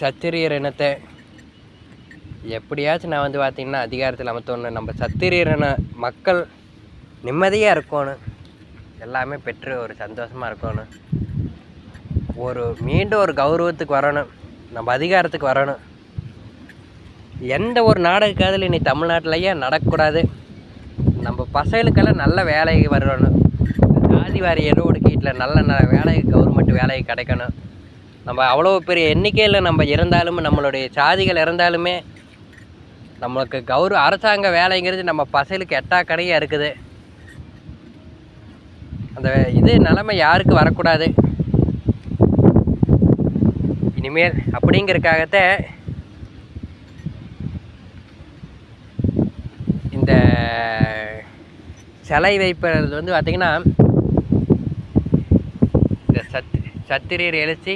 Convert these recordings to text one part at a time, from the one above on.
சத்திரியர் இனத்தை எப்படியாச்சும் நான் வந்து பார்த்திங்கன்னா அதிகாரத்தில் அமர்த்தணும் நம்ம சத்திரியர் இன மக்கள் நிம்மதியாக இருக்கணும் எல்லாமே பெற்று ஒரு சந்தோஷமாக இருக்கணும் ஒரு மீண்டும் ஒரு கௌரவத்துக்கு வரணும் நம்ம அதிகாரத்துக்கு வரணும். எந்த ஒரு நாடக காதல் இனி தமிழ்நாட்டிலையே நடக்கக்கூடாது. நம்ம பசங்களுக்கெல்லாம் நல்ல வேலைக்கு வரணும். ஜாதி வாரி எடை கீட்டில் நல்ல ந வேலை கவர்மெண்ட் வேலை கிடைக்கணும். நம்ம அவ்வளோ பெரிய எண்ணிக்கையில் நம்ம இருந்தாலும் நம்மளுடைய சாதிகள் இறந்தாலுமே நம்மளுக்கு கௌரவ அரசாங்க வேலைங்கிறது நம்ம பசங்களுக்கு எட்டா கடையாக இருக்குது. அந்த இது நிலமை யாருக்கு வரக்கூடாது? இனிமேல் அப்படிங்கிறக்காகத்த இந்த சிலை வைப்பது வந்து பார்த்திங்கன்னா இந்த சத் சத்திரியர் எழுச்சி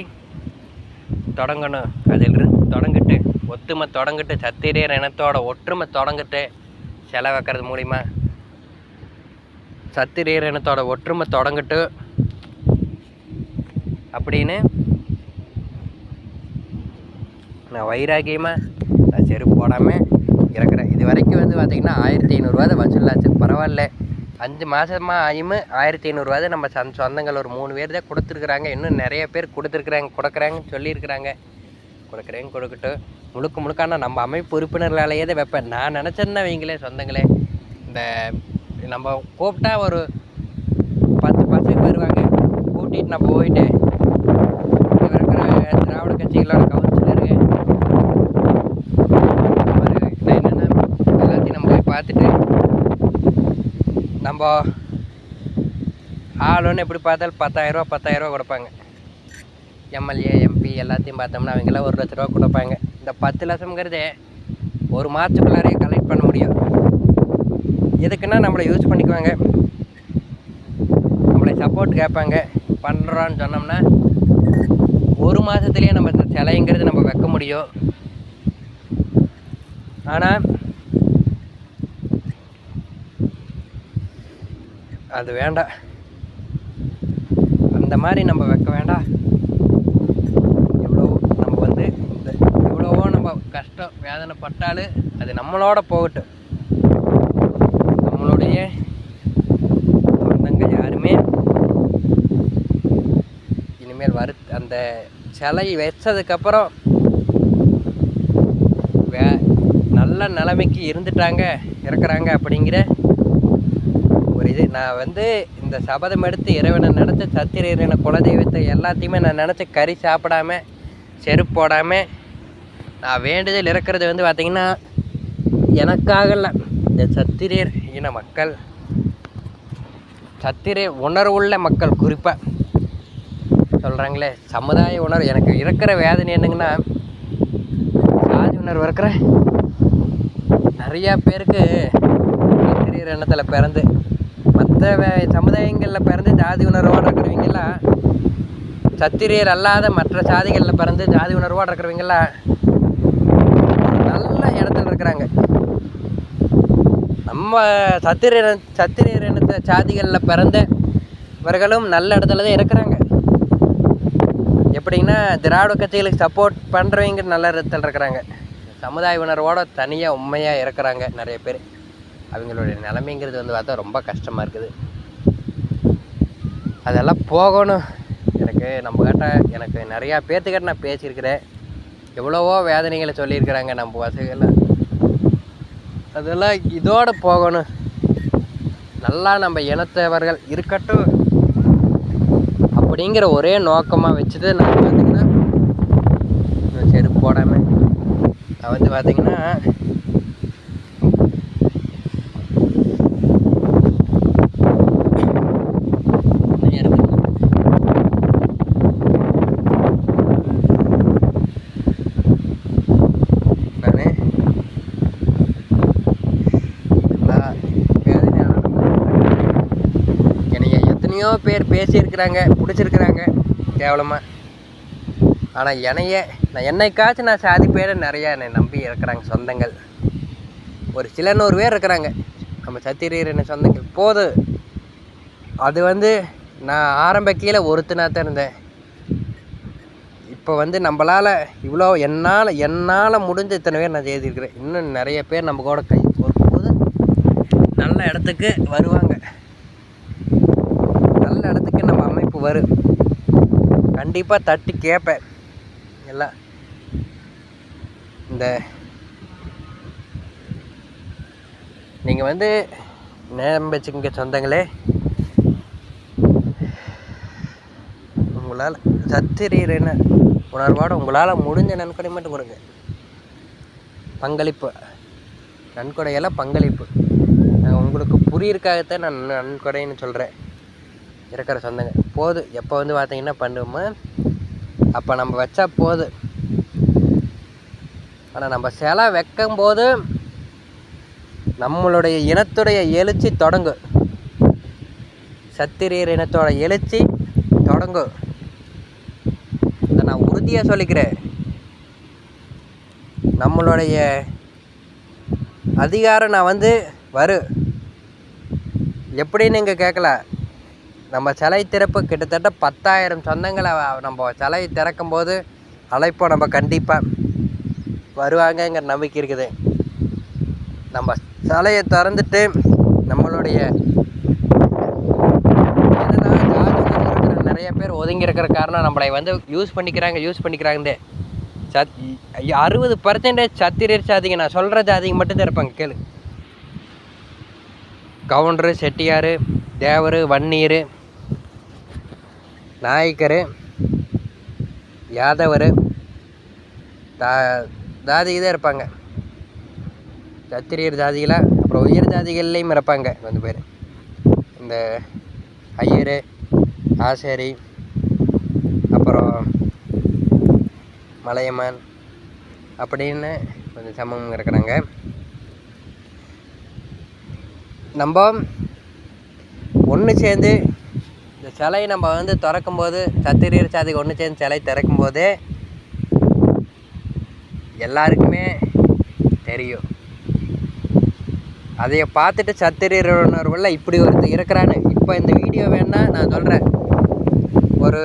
தொடங்கணும். அதிலிருந்து தொடங்கிட்டு ஒத்துமை தொடங்கிட்டு சத்திரியர் இனத்தோட ஒற்றுமை தொடங்கிட்டு செலவாக்கிறது மூலிமா சத்திரியர் இனத்தோட ஒற்றுமை தொடங்கிட்டு அப்படின்னு நான் வைராகியமாக நான் செருப்பு போடாமல் இருக்கிறேன். இது வரைக்கும் வந்து பார்த்திங்கன்னா ஆயிரத்தி ஐநூறுரூவா தான் வசூலாச்சு பரவாயில்ல. அஞ்சு மாதமாக ஆயும் ஆயிரத்தி ஐநூறுரூவா தான் நம்ம சந் சொந்தங்கள் ஒரு மூணு பேர் தான் கொடுத்துருக்குறாங்க. இன்னும் நிறைய பேர் கொடுத்துருக்குறாங்க கொடுக்குறாங்கன்னு சொல்லியிருக்கிறாங்க. கொடுக்குறேங்க கொடுக்கட்டும். முழுக்க முழுக்கான நம்ம அமைப்பு உறுப்பினர்களாலேயே தான் வைப்பேன். நான் நினச்சேன்னா வைங்களே சொந்தங்களே. இந்த நம்ம கூப்பிட்டா ஒரு பத்து பசங்க வருவாங்க. கூட்டிகிட்டு நான் போயிட்டு இருக்கிற திராவிட கட்சிகளோட கவுன்சிலருங்க ஒரு என்னென்ன எல்லாத்தையும் நம்ம போய் பார்த்துட்டு நம்ம ஆள் ஒன்று எப்படி பார்த்தாலும் பத்தாயிரரூவா பத்தாயிரரூவா கொடுப்பாங்க. எம்எல்ஏ எம்பி எல்லாத்தையும் பார்த்தோம்னா அவங்கெல்லாம் ஒரு லட்ச ரூபா கொடுப்பாங்க. இந்த பத்து லட்சம்ங்கிறது ஒரு மாதத்துக்குள்ளாரே கலெக்ட் பண்ண முடியும். எதுக்குன்னா நம்மளை யூஸ் பண்ணிக்குவாங்க. நம்மளை சப்போர்ட் கேட்பாங்க. பண்ணுறோன்னு சொன்னோம்னா ஒரு மாதத்துலேயே நம்ம சிலைங்கிறது நம்ம வைக்க முடியும். ஆனால் அது வேண்டாம் அந்த மாதிரி நம்ம வைக்க வேண்டாம் எவ்வளோ நம்ம வந்து இந்த எவ்வளவோ நம்ம கஷ்டம் வேதனைப்பட்டாலும் அது நம்மளோட போகட்டும். நம்மளுடைய சொந்தங்கள் யாருமே இனிமேல் வரு அந்த சிலை வச்சதுக்கப்புறம் வே நல்ல நிலைமைக்கு இருந்துட்டாங்க இருக்கிறாங்க அப்படிங்கிற இது நான் வந்து இந்த சபதம் எடுத்து இறைவனை நினச்ச சத்திரன குலதெய்வத்தை எல்லாத்தையுமே நான் நினச்சி கறி சாப்பிடாம செருப்பு போடாமல் நான் வேண்டுதல் இருக்கிறது வந்து பார்த்திங்கன்னா எனக்காக இல்லை. இந்த சத்திரியர் இன மக்கள். சத்திரிய உணர்வுள்ள மக்கள் குறிப்பாக சொல்கிறாங்களே சமுதாய உணர்வு. எனக்கு இருக்கிற வேதனை என்னங்கன்னா சாதி உணர்வு இருக்கிற. நிறையா பேருக்கு சத்திரியர் எண்ணத்தில் பிறந்து மற்ற சமுதாயங்களில் பிறந்து ஜாதி உணர்வோடு இருக்கிறவங்களா சத்திரியர் அல்லாத மற்ற சாதிகளில் பிறந்து ஜாதி உணர்வோடு இருக்கிறவங்கெல்லாம் நல்ல இடத்துல இருக்கிறாங்க. நம்ம சத்திரியர் சத்திரியர் இனத்த சாதிகளில் பிறந்த இவர்களும் நல்ல இடத்துல தான் இருக்கிறாங்க. எப்படின்னா திராவிட கட்சிகளுக்கு சப்போர்ட் பண்ணுறவங்க நல்ல இடத்துல இருக்கிறாங்க. சமுதாய உணர்வோட தனியாக உண்மையாக இருக்கிறாங்க நிறைய பேர். அவங்களுடைய நிலைமைங்கிறது வந்து பார்த்தா ரொம்ப கஷ்டமாக இருக்குது. அதெல்லாம் போகணும். எனக்கு நம்ம கிட்ட எனக்கு நிறையா பேர்த்துக்கிட்ட நான் பேசியிருக்கிறேன். எவ்வளவோ வேதனைகளை சொல்லியிருக்கிறாங்க நம்ம வசதிகளில் அதெல்லாம் இதோடு போகணும். நல்லா நம்ம இனத்தவர்கள் இருக்கட்டும். அப்படிங்கிற ஒரே நோக்கமாக வச்சுட்டு நான் பார்த்தீங்கன்னா செருப்பு போடாமல் நான் வந்து பார்த்திங்கன்னா நானு எல்லா வேதனையாளர்களும் என்னைய எத்தனையோ பேர் பேசியிருக்கிறாங்க பிடிச்சிருக்கிறாங்க கேவலமாக ஆனால் என்னைய நான் என்னைக்காச்சும் நான் சாதிப்பேர நிறையா என்னை நம்பி இருக்கிறாங்க சொந்தங்கள். ஒரு சில நூறு பேர் இருக்கிறாங்க. நம்ம சத்திரியர் என்ன சொந்தங்கள். போதும் அது வந்து நான் ஆரம்ப கீழே ஒருத்தனாக தான் இருந்தேன். இப்போ வந்து நம்மளால் இவ்வளோ என்னால் என்னால் முடிஞ்ச இத்தனை பேர் நான் செய்திருக்கிறேன். இன்னும் நிறைய பேர் நம்ம கூட கை போது நல்ல இடத்துக்கு வருவாங்க நல்ல இடத்துக்கு நம்ம அமைப்பு வரும் கண்டிப்பாக தட்டி கேட்பேன் எல்லாம் இந்த. நீங்கள் வந்து நேரம் வச்சுக்கங்க சொந்தங்களே. உங்களால் சத்திரீரன உணர்வோடு உங்களால் முடிஞ்ச நன்கொடை மட்டும் கொடுங்க. பங்களிப்பு. நன்கொடையெல்லாம் பங்களிப்பு. உங்களுக்கு புரியிருக்காகத்தான் நான் நன்கொடைன்னு சொல்கிறேன் இருக்கிற சொந்தங்க. போதும் எப்போ வந்து பார்த்தீங்கன்னா பண்ணுவோமோ அப்போ நம்ம வச்சா போதும் ஆனால் நம்ம சிலை வைக்கும்போது நம்மளுடைய இனத்துடைய எழுச்சி தொடங்கும் சத்திரியர் இனத்தோட எழுச்சி தொடங்கும் இதை நான் உறுதியாக சொல்லிக்கிறேன். நம்மளுடைய அதிகாரம் நான் வந்து வரும் எப்படின்னு இங்கே கேட்கல நம்ம சிலை திறப்பு கிட்டத்தட்ட பத்தாயிரம் சொந்தங்களை நம்ம சிலை திறக்கும் போது அழைப்போம் நம்ம கண்டிப்பாக வருவாங்கங்கிற நம்பிக்கை இருக்குது. நம்ம சிலையை திறந்துட்டு நம்மளுடைய நிறைய பேர் ஒதுங்கி இருக்கிற காரணம் நம்மளை வந்து யூஸ் பண்ணிக்கிறாங்க யூஸ் பண்ணிக்கிறாங்கதே சத் அறுபது பர்சன்டேஜ் சத்திரியர் சாதிங்க நான் சொல்கிற ஜாதிங்க மட்டும்தான் இருப்பாங்க கேளு. கவுண்டரு செட்டியார் தேவர் வன்னியர் நாயக்கர் யாதவர் தா ஜாதிக்கு தான் இருப்பாங்க சத்திரியர் ஜாதிகளாக அப்புறம் உயர் ஜாதிகள்லேயும் இருப்பாங்க கொஞ்சம் பேர் இந்த ஐயர் ஆசாரி அப்புறம் மலையமான் அப்படின்னு கொஞ்சம் சமம் இருக்கிறாங்க நம்ம ஒன்று சேர்ந்து சிலையை நம்ம வந்து திறக்கும்போது சத்திரியர் சாதிக்கு ஒன்று சேர்ந்து சிலை திறக்கும்போதே எல்லாருக்குமே தெரியும். அதைய பார்த்துட்டு சத்திரியர் உணர்வுல இப்படி ஒருத்தர் இருக்கிறான்னு இப்போ இந்த வீடியோ வேணால் நான் சொல்கிறேன் ஒரு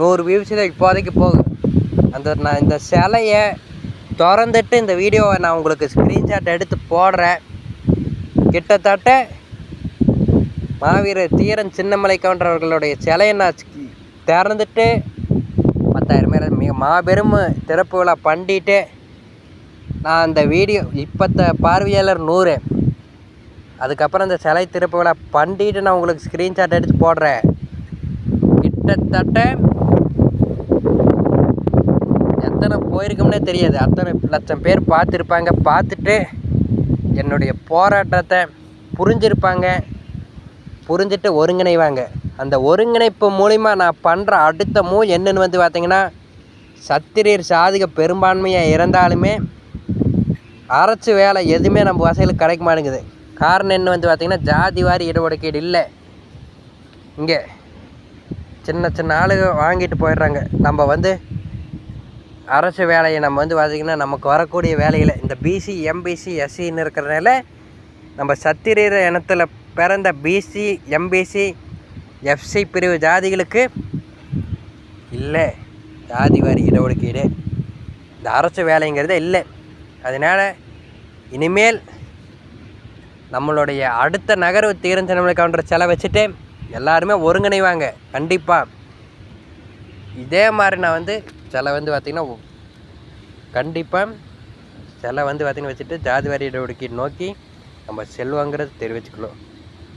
நூறு வியூஸ் தான் இப்போதைக்கு போகும் அந்த நான் இந்த சிலையை திறந்துட்டு இந்த வீடியோவை நான் உங்களுக்கு ஸ்க்ரீன்ஷாட் எடுத்து போடுறேன். கிட்டத்தட்ட மாவீரர் தீரன் சின்னமலை கவுண்டரவர்களுடைய சிலையை நான் திறந்துட்டு பத்தாயிரம் பேர் மிக மாபெரும் திறப்பு விழா பண்ணிட்டு நான் அந்த வீடியோ இப்போத்த பார்வையாளர் நூறு. அதுக்கப்புறம் இந்த சிலை திறப்பு விழா பண்ணிட்டு நான் உங்களுக்கு ஸ்க்ரீன்ஷாட் எடுத்து போடுறேன். கிட்டத்தட்ட எத்தனை போயிருக்கோம்னே தெரியாது. அத்தனை லட்சம் பேர் பார்த்துருப்பாங்க. பார்த்துட்டு என்னுடைய போராட்டத்தை புரிஞ்சிருப்பாங்க. புரிஞ்சுட்டு ஒருங்கிணைவாங்க. அந்த ஒருங்கிணைப்பு மூலிமா நான் பண்ணுற அடுத்த மூ என்னன்னு வந்து பார்த்தீங்கன்னா சத்திரியர் சாதிக பெரும்பான்மையாக இருந்தாலுமே அரசு வேலை எதுவுமே நம்ம வசையில் கிடைக்க மாட்டேங்குது. காரணம் என்ன வந்து பார்த்திங்கன்னா ஜாதி வாரி இடஒதுக்கீடு இல்லை. இங்கே சின்ன சின்ன ஆளுங்க வாங்கிட்டு போயிடுறாங்க. நம்ம வந்து அரசு வேலையை நம்ம வந்து பார்த்திங்கன்னா நமக்கு வரக்கூடிய வேலையில் இந்த பிசி எம்பிசி எஸ்சின்னு இருக்கிறனால நம்ம சத்திரீர இனத்தில் பிறந்த பிசி எம்பிசி எஃப்சி பிரிவு ஜாதிகளுக்கு இல்லை. ஜாதி வாரி இடஒதுக்கீடு இந்த அரசு வேலைங்கிறது இல்லை. அதனால் இனிமேல் நம்மளுடைய அடுத்த நகர்வு தீரன் கவுண்டர் செலவு வச்சுட்டு எல்லாருமே ஒருங்கிணைவாங்க. கண்டிப்பாக இதே மாதிரி நான் வந்து சில வந்து பார்த்திங்கன்னா கண்டிப்பாக சில வந்து பார்த்திங்கன்னா வச்சுட்டு ஜாதி வாரி இடஒதுக்கீடு நோக்கி நம்ம செல்வாங்கிறது தெரிவிச்சுக்கணும்.